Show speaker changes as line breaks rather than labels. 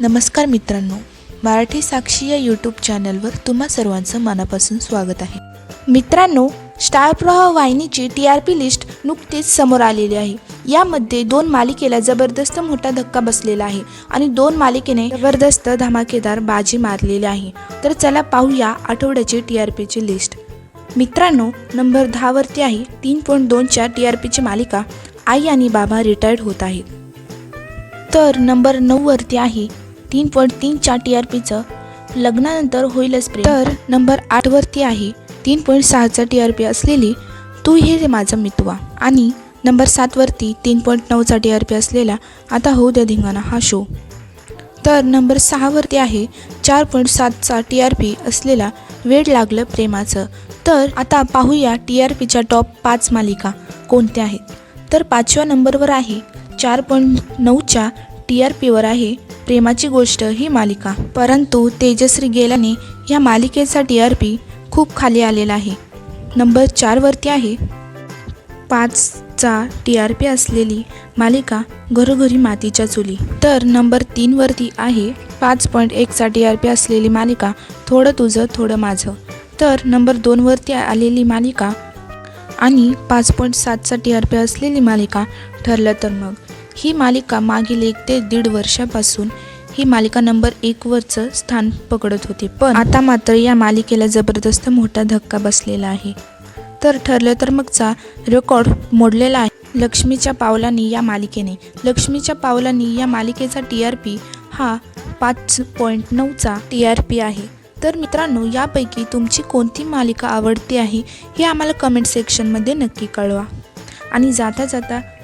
नमस्कार मित्रांनो मराठी साक्षी या यूट्यूब चॅनलवर तुम्हा सर्वांचं मनापासून स्वागत आहे. मित्रांनो स्टार प्रवाह वाहिनीची टी आर पी लिस्ट नुकतीच समोर आलेली आहे. यामध्ये दोन मालिकेला जबरदस्त मोठा धक्का बसलेला आहे आणि दोन मालिकेने जबरदस्त धमाकेदार बाजी मारलेली आहे. तर चला पाहूया आठवड्याची टी आर पीची लिस्ट मित्रांनो नंबर दहावरती आहे. तीन पॉईंट दोनच्या टी आर पीची मालिका आई आणि बाबा रिटायर्ड होत आहेत. तर नंबर नऊवरती आहे. तीन पॉईंट तीनच्या टी आर पीचं लग्नानंतर होईलच प्रेम. तर नंबर आठवरती आहे. तीन पॉईंट सहाचा टी आर पी असलेली तू हे माझं मितवा. आणि नंबर सातवरती तीन पॉईंट नऊचा टी आर पी असलेला आता होऊ द्या धिंगाणा हा शो तर नंबर सहावरती आहे. चार पॉईंट सातचा टी आर पी असलेला वेड लागलं प्रेमाचं. तर आता पाहूया टी आर पीच्या टॉप पाच मालिका कोणत्या आहेत. तर पाचव्या नंबरवर आहे. चार पॉईंट नऊच्या टी आर पीवर आहे. प्रेमाची गोष्ट ही मालिका. परंतु तेजश्री गेल्याने या मालिकेचा टी आर पी खूप खाली आलेला आहे. नंबर चारवरती आहे. पाचचा टी आर पी असलेली मालिका घरोघरी मातीच्या चुली. तर नंबर तीनवरती आहे. पाच पॉईंट एकचा टी आर पी असलेली मालिका थोडं तुझं थोडं माझं. तर नंबर दोनवरती आलेली मालिका आणि पाच पॉईंट सातचा टी आर पी असलेली मालिका ठरलं तर मग. ही मालिका मागील एक ते दीड वर्षापासून ही मालिका नंबर एकवरचं स्थान पकडत होती. पण आता मात्र या मालिकेला जबरदस्त मोठा धक्का बसलेला आहे. तर ठरलं तर मगचा रेकॉर्ड मोडलेला आहे. लक्ष्मीच्या पावलांनी या मालिकेने. लक्ष्मीच्या पावलांनी या मालिकेचा टी आर पी हा पाच पॉईंट नऊचा टी आर पी आहे. तर मित्रांनो यापैकी तुमची कोणती मालिका आवडते आहे हे आम्हाला कमेंट सेक्शनमध्ये नक्की कळवा. आणि जाता जाता